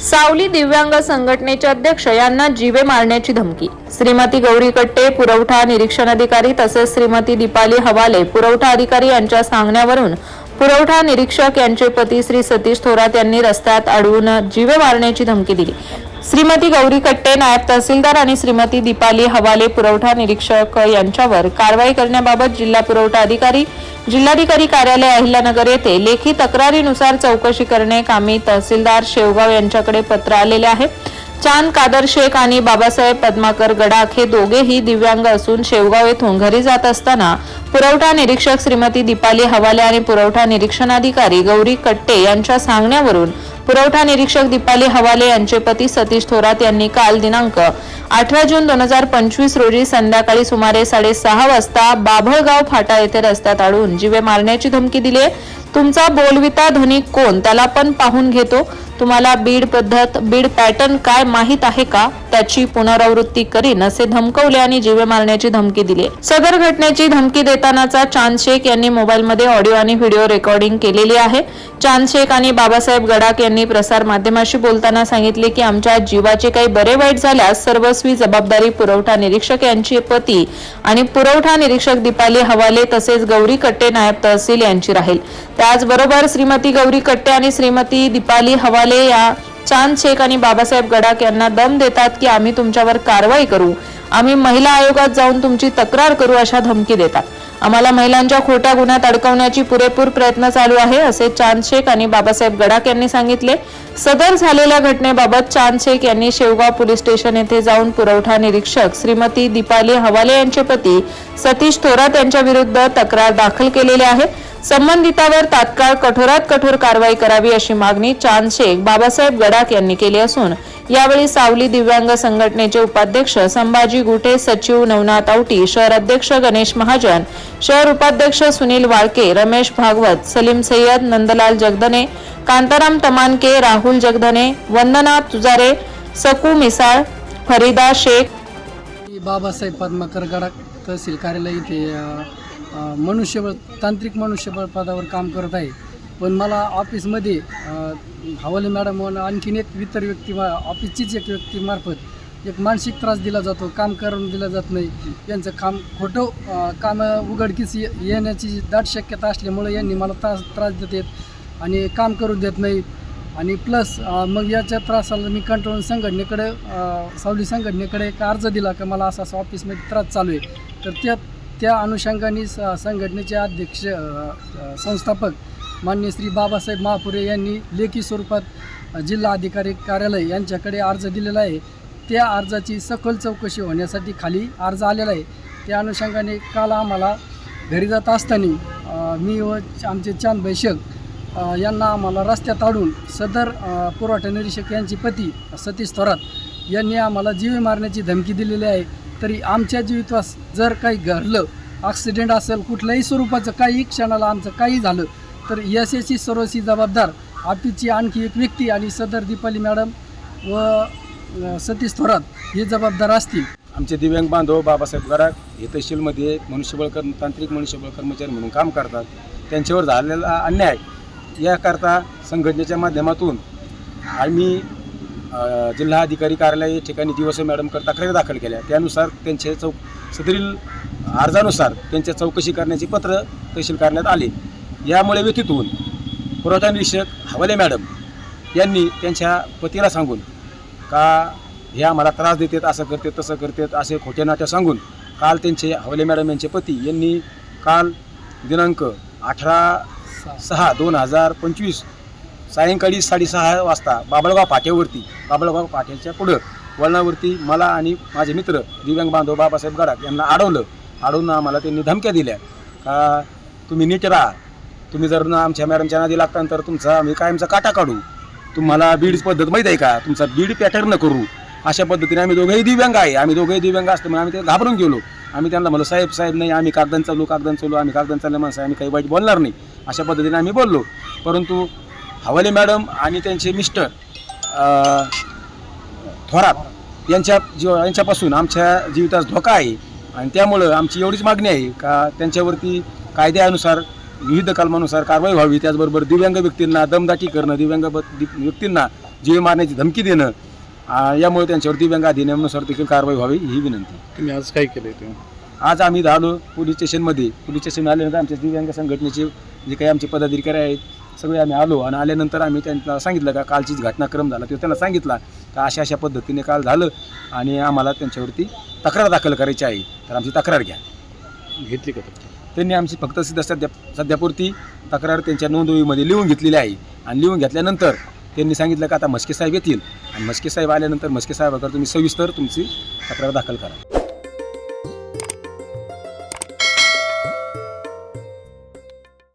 सावली दिव्यांग संघटनेचे अध्यक्ष यांना जीवे मारण्याची धमकी. श्रीमती गौरी कट्टे पुरवठा निरीक्षण अधिकारी तसेच श्रीमती दीपाली हवाले पुरवठा अधिकारी यांच्या सांगण्यावरून पुरवठा निरीक्षक यांचे पती श्री सतीश थोरात यांनी रस्त्यात अडवून जीवे मारण्याची धमकी दिली. श्रीमती गौरी कट्टे नायब तहसीलदार आणि श्रीमती दीपाली हवाले पुरवठा निरीक्षक यांच्यावर कारवाई करण्याबाबत जिल्हा पुरवठा अधिकारी जिल्हाधिकारी कार्यालय अहिल्यानगर येथे लेखी तक्रारीनुसार चौकशी करणे कामी तहसीलदार शेवगाव यांच्याकडे पत्र आलेले आहे. चांद कादर शेख आणि बाबासाहेब पद्माकर गडाख हे दोघेही दिव्यांग असून शेवगाव येथून घरी जात असताना पुरवठा निरीक्षक श्रीमती दीपाली हवाले आणि पुरवठा निरीक्षणाधिकारी गौरी कट्टे यांच्या सांगण्यावरून पुरवठा निरीक्षक दीपाली हवाले यांचे पती सतीश थोरात यांनी काल दिनांक अठरा जून दोन हजार पंचवीस रोजी संध्याकाळी सुमारे साडेसहा वाजता बाभळगाव फाटा येथे रस्त्यात अडवून जीवे मारण्याची धमकी दिली तुमचा बोलविता धनिक कोण? त्याला पण पाहून घेतो. तुम्हाला बीड पद्धत बीड पॅटर्न काय माहीत आहे का? त्याची पुनरावृत्ती करीन असे धमकवले आणि जीवे मारण्याची धमकी दिली. सदर घटनेची धमकी देतानाचा चांद शेख यांनी मोबाईलमध्ये ऑडिओ आणि व्हिडिओ रेकॉर्डिंग केलेली आहे. चांद शेख आणि बाबासाहेब गडाख यांनी प्रसार माध्यमाशी बोलताना सांगितले की आमच्या जीवाचे काही बरे वाईट झाल्यास सर्वस्वी जबाबदारी पुरवठा निरीक्षक यांची पती आणि पुरवठा निरीक्षक दीपाली हवाले तसेच गौरी कट्टे नायब तहसील यांची राहील. त्याचबरोबर श्रीमती गौरी कट्टे आणि श्रीमती दीपाली हवाले या चांद शेख आणि बाबासाहेब गडाख यांना दम देतात की आम्ही तुमच्यावर कारवाई करू. आम्ही महिला आयोगात जाऊन तुमची तक्रार करू अशा धमकी देतात. आम्हाला महिलांच्या खोट्या गुन्ह्यात अडकवण्याची पुरेपूर प्रयत्न चालू आहे असे चांद शेख आणि बाबासाहेब गडाख यांनी सांगितले. सदर झालेल्या घटनेबाबत चांद शेख यांनी शेवगाव पोलीस स्टेशन येथे जाऊन पुरवठा निरीक्षक श्रीमती दीपाली हवाले यांचे पती सतीश थोरात यांच्या विरुद्ध तक्रार दाखल केलेली आहे. संबंधितावर तात्काळ कठोरात कठोर कारवाई करावी अशी मागणी चांद शेख बाबासाहेब गडाख यांनी केली असून यावेळी सावली दिव्यांग संघटनेचे उपाध्यक्ष संभाजी गुटे सचिव नवनाथ आवटी शहर अध्यक्ष गणेश महाजन शहर उपाध्यक्ष सुनील वाळके रमेश भागवत सलीम सय्यद नंदलाल जगदने कांताराम तमानके राहुल जगदने वंदना तुजारे सकू मिसाळ फरीदा शेख. बाबासाहेब पद्माकर गडाख तहसील कार्यालय इथे मनुष्यबळ तांत्रिक मनुष्यबळ पदावर काम करत आहे. पण मला ऑफिसमध्ये हवाले मॅडम म्हणून आणखीन एक इतर व्यक्ती मा- ऑफिसचीच एक व्यक्तीमार्फत एक मानसिक त्रास दिला जातो काम करून दिला जात नाही. यांचं काम खोटं काम उघडकीस येण्याची दाट शक्यता असल्यामुळे यांनी मला त्रास त्रास देतात आणि काम करू देत नाही. आणि प्लस मग याच्या त्रासाला मी कंट्रोल संघटनेकडे सावली संघटनेकडे एक अर्ज दिला का मला असा असं ऑफिसमध्ये त्रास चालू आहे. तर त्यात त्या अनुषंगाने स संघटनेचे अध्यक्ष संस्थापक मान्य श्री बाबासाहेब महापुरे यांनी लेखी स्वरूपात जिल्हाधिकारी जिल्हा अधिकारी कार्यालय यांच्याकडे अर्ज दिलेला आहे. त्या अर्जाची सखोल चौकशी होण्यासाठी खाली अर्ज आलेला आहे. त्या अनुषंगाने काल आम्हाला घरी जात असताना मी व आमचे चांद बैशक यांना आम्हाला रस्त्यात आडून सदर पुरवठा निरीक्षक यांची पती सतीश थोरात यांनी आम्हाला जीवे मारण्याची धमकी दिलेली आहे. तरी आमच्या जीवितवास जर काही घडलं ॲक्सिडेंट असेल कुठल्याही स्वरूपाचं काही क्षणाला आमचं काही झालं तर यशस्वी सर्वस्वी जबाबदार आपीची आणखी एक व्यक्ती आणि सदर दीपाली मॅडम व सतीश थोरात हे जबाबदार असतील. आमचे दिव्यांग बांधव बाबासाहेब गराग हे तहसीलमध्ये मनुष्यबळ कर्म तांत्रिक मनुष्यबळ कर्मचारी म्हणून काम करतात. त्यांच्यावर झालेला अन्याय याकरता संघटनेच्या माध्यमातून आम्ही जिल्हाधिकारी कार्यालय या ठिकाणी दिवस मॅडमकर तक्रारी दाखल केल्या. त्यानुसार त्यांचे चौक सदरील अर्जानुसार त्यांच्या चौकशी करण्याचे पत्र तहसील करण्यात आले. यामुळे व्यथित होऊन पुरवठा निरीक्षक हवाले मॅडम यांनी त्यांच्या पतीला सांगून का हे आम्हाला त्रास देतात असं करतात तसं करतात असे खोटे नाट्या सांगून काल त्यांचे हवले मॅडम यांचे पती यांनी काल दिनांक अठरा सहा दोन हजार पंचवीस सायंकाळी साडेसहा वाजता बाबळगाव फाट्यावरती बाबळगाव फाट्याच्या पुढं वळणावरती मला आणि माझे मित्र दिव्यांग बांधव बाबासाहेब गडाख यांना अडवलं अडवून आम्हाला त्यांनी धमक्या दिल्या. का तुम्ही नीट राहा. तुम्ही जर ना आमच्या मॅडमच्या नादी लागता तर तुमचा आम्ही कायमचा काटा काढू? तुम्हाला बीड पद्धत माहीत आहे का? तुमचा बीड पॅटर्न करू. अशा पद्धतीने आम्ही दोघंही दिव्यांग आहे. आम्ही दोघंही दिव्यांग असल्यामुळे आम्ही ते घाबरून गेलो. आम्ही त्यांना म्हणलो साहेब साहेब नाही आम्ही कागदान चालू कागदान चालू आम्ही कागदान चालल्या माणसं आम्ही काही वाईट बोलणार नाही. अशा पद्धतीने आम्ही बोललो. परंतु हवाले मॅडम आणि त्यांचे मिस्टर थोरात यांच्या जीव यांच्यापासून आमच्या जीवितास धोका आहे. आणि त्यामुळं आमची एवढीच मागणी आहे का त्यांच्यावरती कायद्यानुसार विविध कलमानुसार कारवाई व्हावी. त्याचबरोबर दिव्यांग व्यक्तींना दमदाटी करणं दिव्यांग व्यक्तींना जीवे मारण्याची धमकी देणं यामुळे त्यांच्यावर दिव्यांग अधिनियमानुसार देखील कारवाई व्हावी ही विनंती. तुम्ही आज काय केलं ते आज आम्ही आलो पोलीस स्टेशनमध्ये. पोलीस स्टेशन आल्यानंतर आमच्या दिव्यांग संघटनेचे जे काही आमचे पदाधिकारी आहेत सगळे आम्ही आलो आणि आल्यानंतर आम्ही त्यांना सांगितलं का कालचीच घटनाक्रम झाला. तो त्यांना सांगितला का अशा अशा पद्धतीने काल झालं आणि आम्हाला त्यांच्यावरती तक्रार दाखल करायची आहे. तर आमची तक्रार घ्या. घेतली का? त्यांनी आमची फक्त सध्या सध्या सध्यापुरती तक्रार त्यांच्या नोंदवहीमध्ये लिहून घेतलेली आहे. आणि लिहून घेतल्यानंतर त्यांनी सांगितलं का आता मस्के साहेब येतील. आणि मस्के साहेब आल्यानंतर मस्के साहेबाकडे तुम्ही सविस्तर तुमची तक्रार दाखल करा.